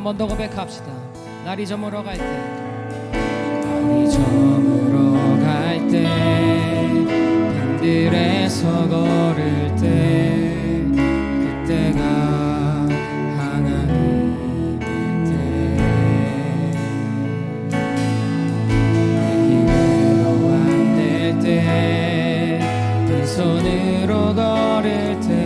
한 번 더 고백합시다. 날이 저물어 갈 때. 날이 저물어 갈 때. 빈들에서 걸을 때. 그때가 손으로 걸을 때.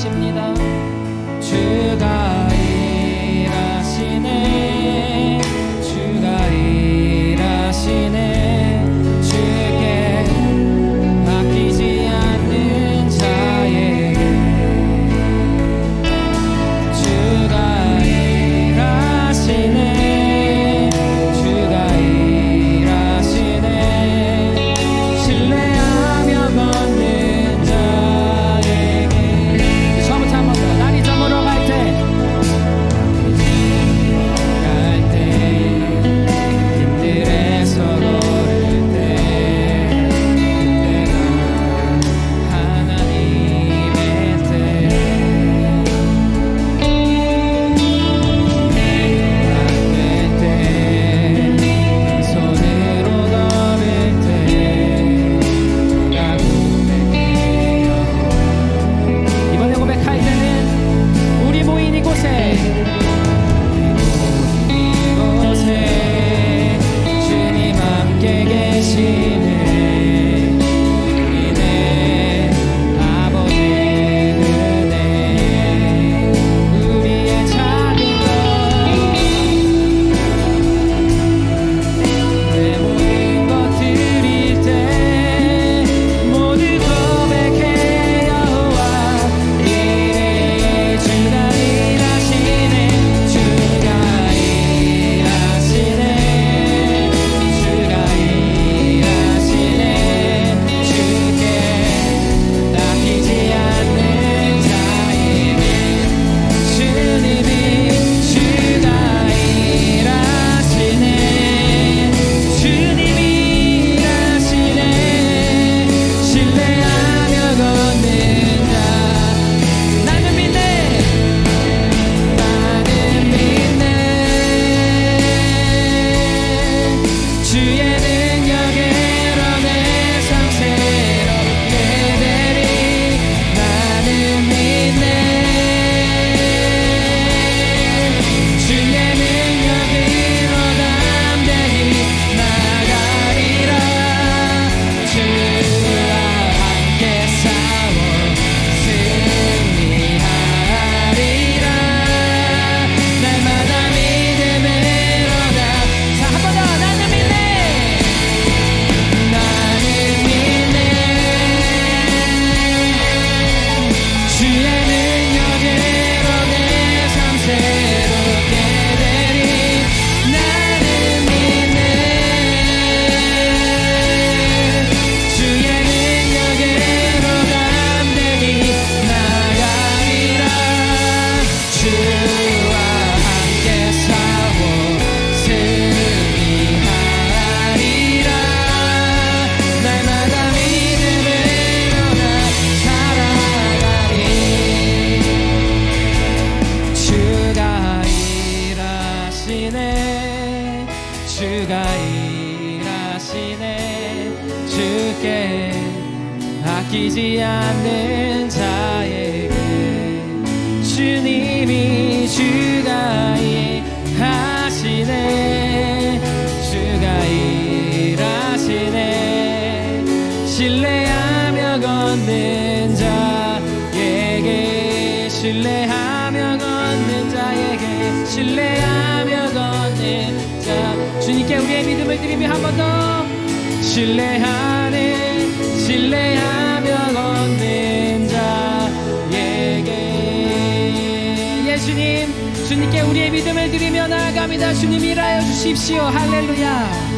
하십니다. 주가 쉬지 않는 자에게 주님이 주가 일하시네. 주가 일하시네. 신뢰하며 걷는 자에게 신뢰하며 걷는 자에게 신뢰하며 걷는 자. 주님께 우리의 믿음을 드리며 한 번 더. 신뢰하며 우리의 믿음을 드리며 나아갑니다. 주님 일하여 주십시오. 할렐루야.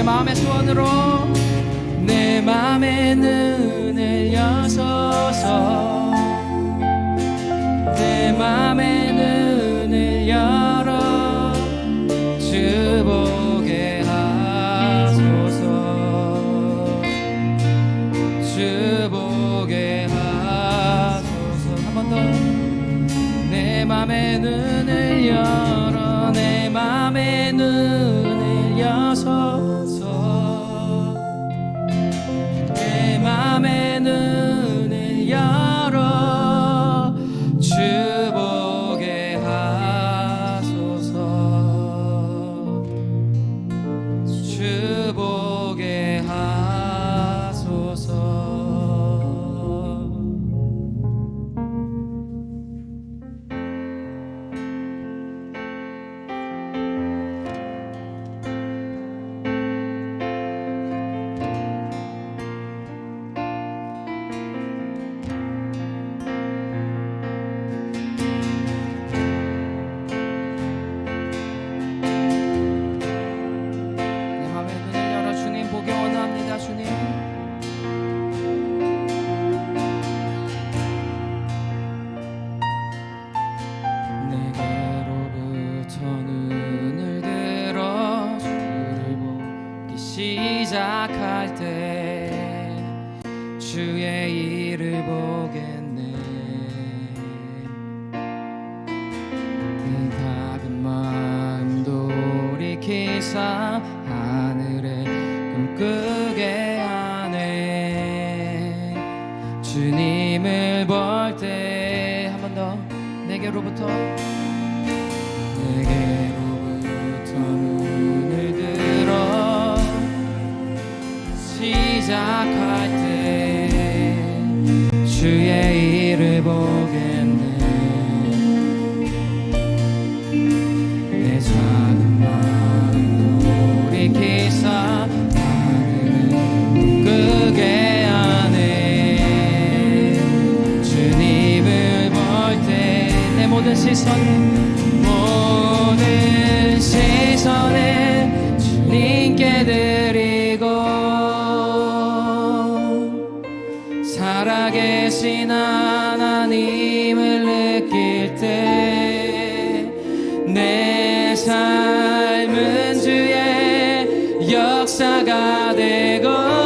내 마음의 소원으로 내 마음의 눈을 여서서. 내 삶은 주의 역사가 되고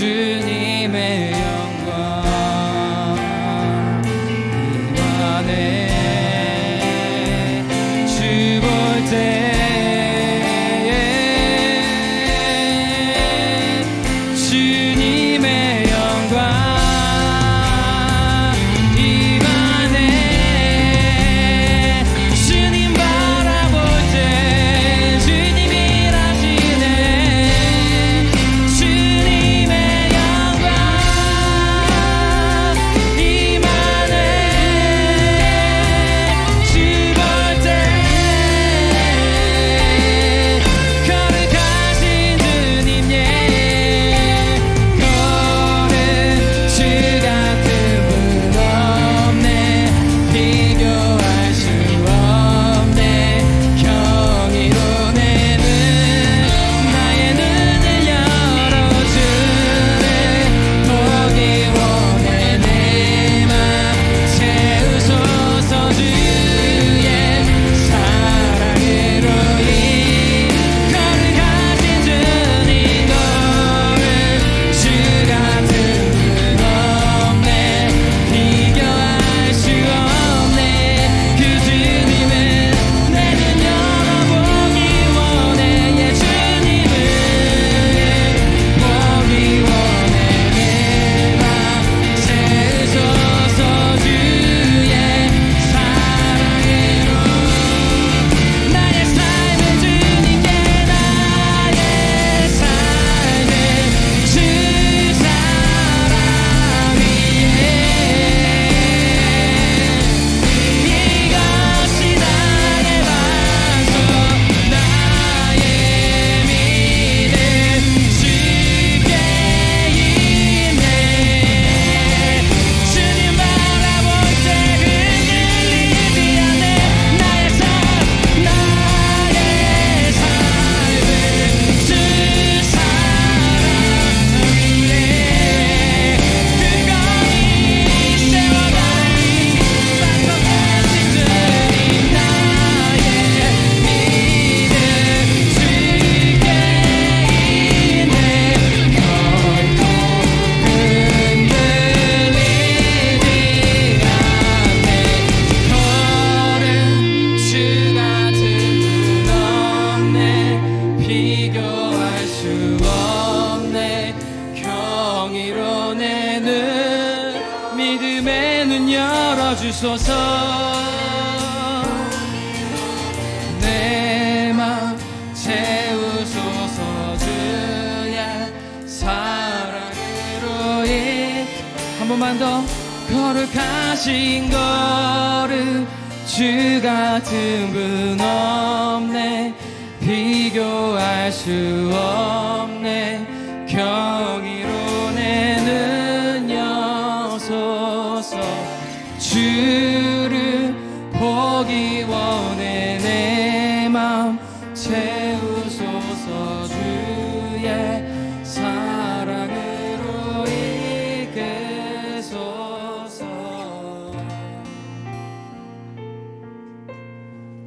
de 번만 더 거룩하신 거룩 주 같은 분 없네. 비교할 수 없네. 경이